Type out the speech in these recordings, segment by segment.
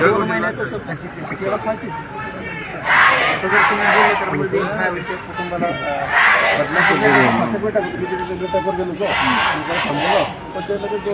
दोन महिन्यातच फाशीची शिक्षा असं जर तुम्ही बोलले तर मध्ये काय विषय कुटुंबाला अं, दोन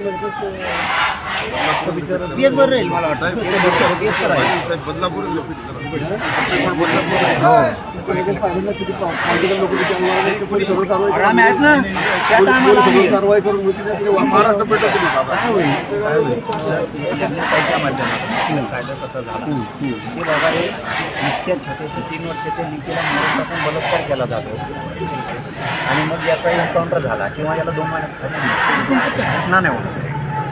केलं. तेच बरं राहील. मला वाटतं तेच तर आहे. बदलापूर अरे आम्ही आहेत ना. त्या टायमाला आम्ही. महाराष्ट्र पेटा पोलीस आता काय होईल काय होईल? त्याच्या माध्यमातून. कायदा कसा झाला. बाबा हे इतक्या छोट्याशा तीन वर्षाच्या लिपीला मारून टाकून बलात्कार केला जातो. आणि मग याचा एन्काउंटर झाला किंवा याला दोन महिन्यात फाशी मिळते. घटना नाही होणार.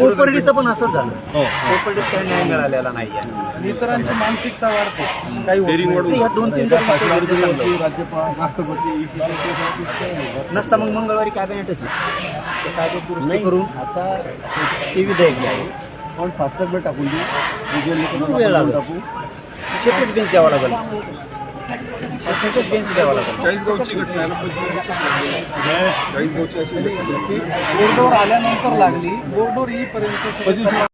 कोपर्डीचं पण असंच झालं. कोपर्डीत काही न्याय मिळालेला नाही आहे इतरांची मानसिकता वाढते. काही या दोन तीन. नसता मग मंगळवारी कॅबिनेटच आहे. ते कायदे दुरुस्त करून आता ते विधेयक घ्यावे पण फास्टर टाकून खूप वेळ लागला. सेपरेट बेंच द्यावा लागेल. चाळीसगावची घटना आहे ना पंचवीस चाळीसगावची अशी घटना आहे. बोर्डवर आल्यानंतर लागली बोर्डवर येईपर्यंत